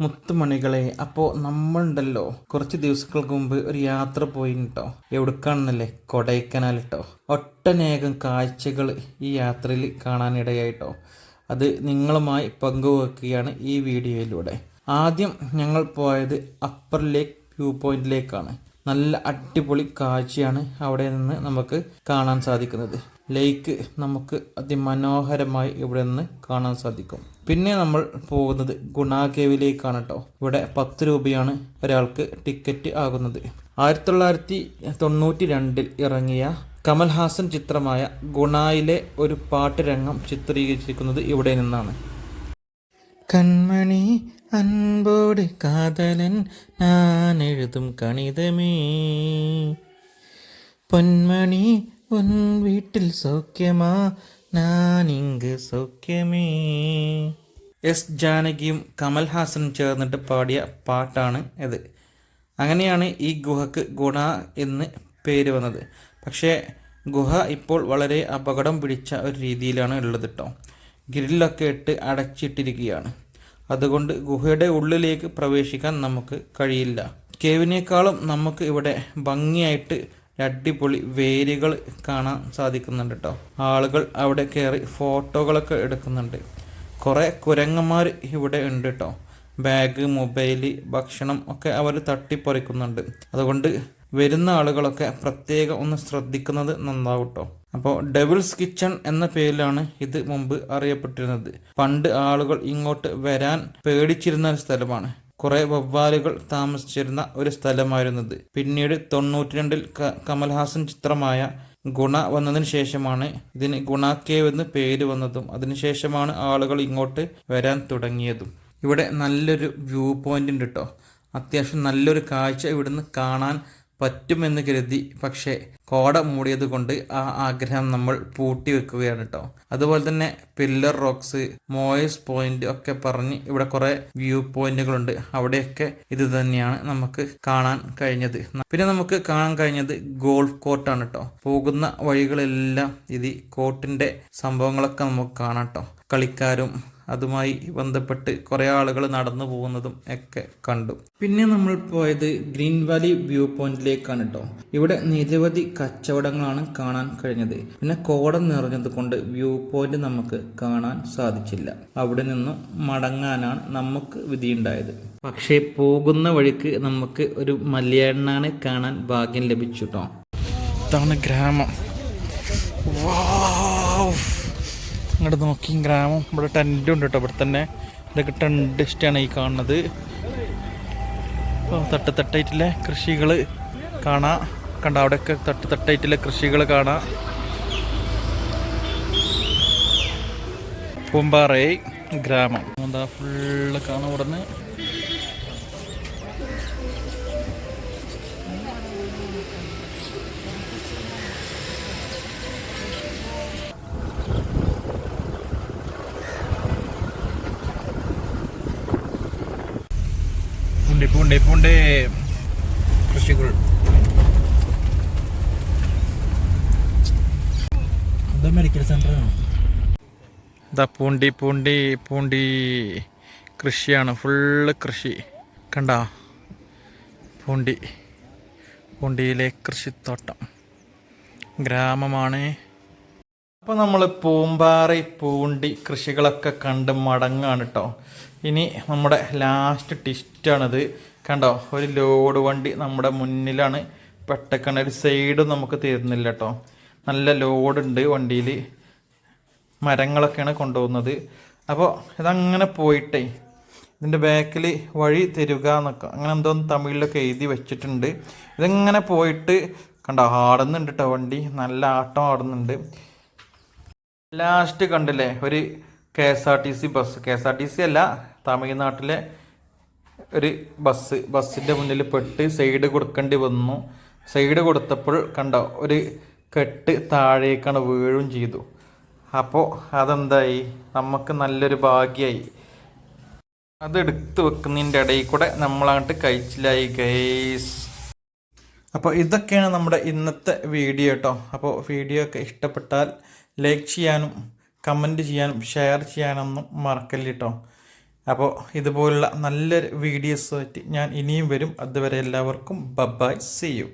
മുത്തുമണികളെ അപ്പോൾ നമ്മളുണ്ടല്ലോ. കുറച്ച് ദിവസങ്ങൾക്ക് മുമ്പ് ഒരു യാത്ര പോയി കേട്ടോ എവിടുക്കാണെന്നല്ലേ? കൊടൈക്കനാൽ കേട്ടോ ഒട്ടനേകം കാഴ്ചകൾ ഈ യാത്രയിൽ കാണാനിടയായിട്ടോ. അത് നിങ്ങളുമായി പങ്കുവെക്കുകയാണ് ഈ വീഡിയോയിലൂടെ. ആദ്യം ഞങ്ങൾ പോയത് അപ്പർ ലേക്ക് വ്യൂ പോയിന്റിലേക്കാണ്. നല്ല അടിപൊളി കാഴ്ചയാണ് അവിടെ നിന്ന് നമുക്ക് കാണാൻ സാധിക്കുന്നത്. ലേക്ക് നമുക്ക് അതിമനോഹരമായി ഇവിടെ നിന്ന് കാണാൻ സാധിക്കും. പിന്നെ നമ്മൾ പോകുന്നത് ഗുണ കേവിലേക്കാണ് കേട്ടോ ഇവിടെ പത്ത് രൂപയാണ് ഒരാൾക്ക് ടിക്കറ്റ് ആകുന്നത്. ആയിരത്തി തൊള്ളായിരത്തി തൊണ്ണൂറ്റി രണ്ടിൽ ഇറങ്ങിയ കമൽഹാസൻ ചിത്രമായ ഗുണായിലെ ഒരു പാട്ടുരംഗം ചിത്രീകരിച്ചിരിക്കുന്നത് ഇവിടെ നിന്നാണ്. കൺമണി അൻപോട് കാതലൻ ഞാൻ എഴുതും കണിതമേ. പൊന്മണി ഉൻ വീട്ടിൽ സൗഖ്യമാ ഞാൻ ഇങ്ക് സൗഖ്യമേ. എസ് ജാനകിയും കമൽഹാസനും ചേർന്നിട്ട് പാടിയ പാട്ടാണ് ഇത്. അങ്ങനെയാണ് ഈ ഗുഹക്ക് ഗുണ എന്ന് പേര് വന്നത്. പക്ഷേ ഗുഹ ഇപ്പോൾ വളരെ അപകടം പിടിച്ച ഒരു രീതിയിലാണ് ഉള്ളത് കേട്ടോ ഗ്രില്ലൊക്കെ ഇട്ട് അടച്ചിട്ടിരിക്കുകയാണ്. അതുകൊണ്ട് ഗുഹയുടെ ഉള്ളിലേക്ക് പ്രവേശിക്കാൻ നമുക്ക് കഴിയില്ല. കേവിനേക്കാളും നമുക്ക് ഇവിടെ ഭംഗിയായിട്ട് അടിപൊളി വേരുകൾ കാണാൻ സാധിക്കുന്നുണ്ട് കേട്ടോ ആളുകൾ അവിടെ കയറി ഫോട്ടോകളൊക്കെ എടുക്കുന്നുണ്ട്. കുറേ കുരങ്ങന്മാർ ഇവിടെ ഉണ്ട് കേട്ടോ ബാഗ് മൊബൈൽ ഭക്ഷണം ഒക്കെ അവർ തട്ടിപ്പറിക്കുന്നുണ്ട്. അതുകൊണ്ട് വരുന്ന ആളുകളൊക്കെ പ്രത്യേകം ഒന്ന് ശ്രദ്ധിക്കുന്നത് നന്നാവും കേട്ടോ അപ്പോൾ ഡെവിൾസ് കിച്ചൺ എന്ന പേരിലാണ് ഇത് മുമ്പ് അറിയപ്പെട്ടിരുന്നത്. പണ്ട് ആളുകൾ ഇങ്ങോട്ട് വരാൻ പേടിച്ചിരുന്ന ഒരു സ്ഥലമാണ്. കുറെ വവ്വാലുകൾ താമസിച്ചിരുന്ന ഒരു സ്ഥലമായിരുന്നത്. പിന്നീട് തൊണ്ണൂറ്റി രണ്ടിൽ കമൽഹാസൻ ചിത്രമായ ഗുണ വന്നതിന് ശേഷമാണ് ഇതിന് ഗുണ കേവ് എന്ന് പേര് വന്നതും. അതിനുശേഷമാണ് ആളുകൾ ഇങ്ങോട്ട് വരാൻ തുടങ്ങിയതും. ഇവിടെ നല്ലൊരു വ്യൂ പോയിന്റ് ഉണ്ട് കേട്ടോ അത്യാവശ്യം നല്ലൊരു കാഴ്ച ഇവിടുന്ന് കാണാൻ പറ്റുമെന്ന് കരുതി പക്ഷേ കോട മൂടിയത് കൊണ്ട് ആ ആഗ്രഹം നമ്മൾ പൂട്ടി വെക്കുകയാണ് കേട്ടോ അതുപോലെ തന്നെ പില്ലർ റോക്സ് മോയസ് പോയിന്റ് ഒക്കെ പറഞ്ഞ് ഇവിടെ കുറെ വ്യൂ പോയിന്റുകളുണ്ട് അവിടെയൊക്കെ ഇത് തന്നെയാണ് നമുക്ക് കാണാൻ കഴിഞ്ഞത്. പിന്നെ നമുക്ക് കാണാൻ കഴിഞ്ഞത് ഗോൾഫ് കോർട്ടാണ് കേട്ടോ പോകുന്ന വഴികളെല്ലാം ഇത് കോർട്ടിന്റെ സംഭവങ്ങളൊക്കെ നമുക്ക് കാണാം കേട്ടോ കളിക്കാരും അതുമായി ബന്ധപ്പെട്ട് കുറേ ആളുകൾ നടന്നു പോകുന്നതും ഒക്കെ കണ്ടു. പിന്നെ നമ്മൾ പോയത് ഗ്രീൻ വാലി വ്യൂ പോയിന്റിലേക്കാണ് കേട്ടോ ഇവിടെ നിരവധി കച്ചവടങ്ങളാണ് കാണാൻ കഴിഞ്ഞത്. പിന്നെ കോടം നിറഞ്ഞത് കൊണ്ട് വ്യൂ പോയിന്റ് നമുക്ക് കാണാൻ സാധിച്ചില്ല. അവിടെ നിന്നും മടങ്ങാനാണ് നമുക്ക് വിധിയുണ്ടായത്. പക്ഷേ പോകുന്ന വഴിക്ക് നമുക്ക് ഒരു മലയാണ്ണാനെ കാണാൻ ഭാഗ്യം ലഭിച്ചു കേട്ടോ ഇതാണ് ഗ്രാമം. വാവ് അങ്ങോട്ട് നോക്കി ഗ്രാമം. ഇവിടെ ടെന്റും ഉണ്ട് കേട്ടോ ഇവിടെ തന്നെ ഇതൊക്കെ ടെൻഡ് ഇഷ്ടമാണ് ഈ കാണുന്നത്. അപ്പോൾ തട്ട് തട്ടായിട്ടുള്ള കൃഷികൾ കാണാം. കണ്ട അവിടെയൊക്കെ തട്ട് തട്ടായിട്ടുള്ള കൃഷികൾ കാണാം. പൂമ്പാറേ ഗ്രാമം. എന്താ ഫുള്ള് കാണാം ഇവിടെ പൂണ്ടി പൂണ്ടി. കൃഷികൾ മെഡിക്കൽ സെന്ററാണ് ഇതാ പൂണ്ടി പൂണ്ടി പൂണ്ടി കൃഷിയാണ്. ഫുള്ള് കൃഷി. കണ്ട? പൂണ്ടി. പൂണ്ടിയിലെ കൃഷിത്തോട്ടം. ഗ്രാമമാണ്. അപ്പോൾ നമ്മൾ പൂമ്പാറി പൂണ്ടി കൃഷികളൊക്കെ കണ്ട് മടങ്ങാണ് കേട്ടോ ഇനി നമ്മുടെ ലാസ്റ്റ് ടിസ്റ്റാണിത് കണ്ടോ? ഒരു ലോഡ് വണ്ടി നമ്മുടെ മുന്നിലാണ്. പെട്ടക്കണ ഒരു സൈഡും നമുക്ക് തരുന്നില്ല കേട്ടോ നല്ല ലോഡ് ഉണ്ട് വണ്ടിയിൽ മരങ്ങളൊക്കെയാണ് കൊണ്ടുപോകുന്നത്. അപ്പോൾ ഇതങ്ങനെ പോയിട്ടേ ഇതിന്റെ ബാക്കിൽ വഴി തരുക എന്നൊക്കെ അങ്ങനെ എന്തോ തമിഴിലൊക്കെ എഴുതി വെച്ചിട്ടുണ്ട്. ഇതിങ്ങനെ പോയിട്ട് കണ്ടോ? ആടുന്നുണ്ട് കേട്ടോ വണ്ടി. നല്ല ആട്ടം ആടുന്നുണ്ട്. ലാസ്റ്റ് കണ്ടില്ലേ? ഒരു K S R T C bus. K S R T C അല്ല തമിഴ്നാട്ടിലെ ഒരു ബസ്. ബസ്സിന്റെ മുന്നിൽ പെട്ട് സൈഡ് കൊടുക്കേണ്ടി വന്നു. സൈഡ് കൊടുത്തപ്പോൾ കണ്ട ഒരു കെട്ട് താഴേക്കാണ് വീഴും ചെയ്തു. അപ്പോൾ അതെന്തായി? നമുക്ക് നല്ലൊരു ഭാഗ്യമായി അത് എടുത്ത് വെക്കുന്നതിന്റെ ഇടയിൽ കൂടെ നമ്മളങ്ങോട്ട് കഴിച്ചിലായി ഗൈസ് അപ്പോൾ ഇതൊക്കെയാണ് നമ്മുടെ ഇന്നത്തെ വീഡിയോ കേട്ടോ അപ്പോൾ വീഡിയോ ഒക്കെ ഇഷ്ടപ്പെട്ടാൽ ലൈക്ക് ചെയ്യാനും കമന്റ് ചെയ്യാനും ഷെയർ ചെയ്യാനൊന്നും മറക്കല്ല കേട്ടോ അപ്പോൾ ഇതുപോലുള്ള നല്ലൊരു വീഡിയോസുമായിട്ട് ഞാൻ ഇനിയും വരും. അതുവരെ എല്ലാവർക്കും ബബായ് സി യു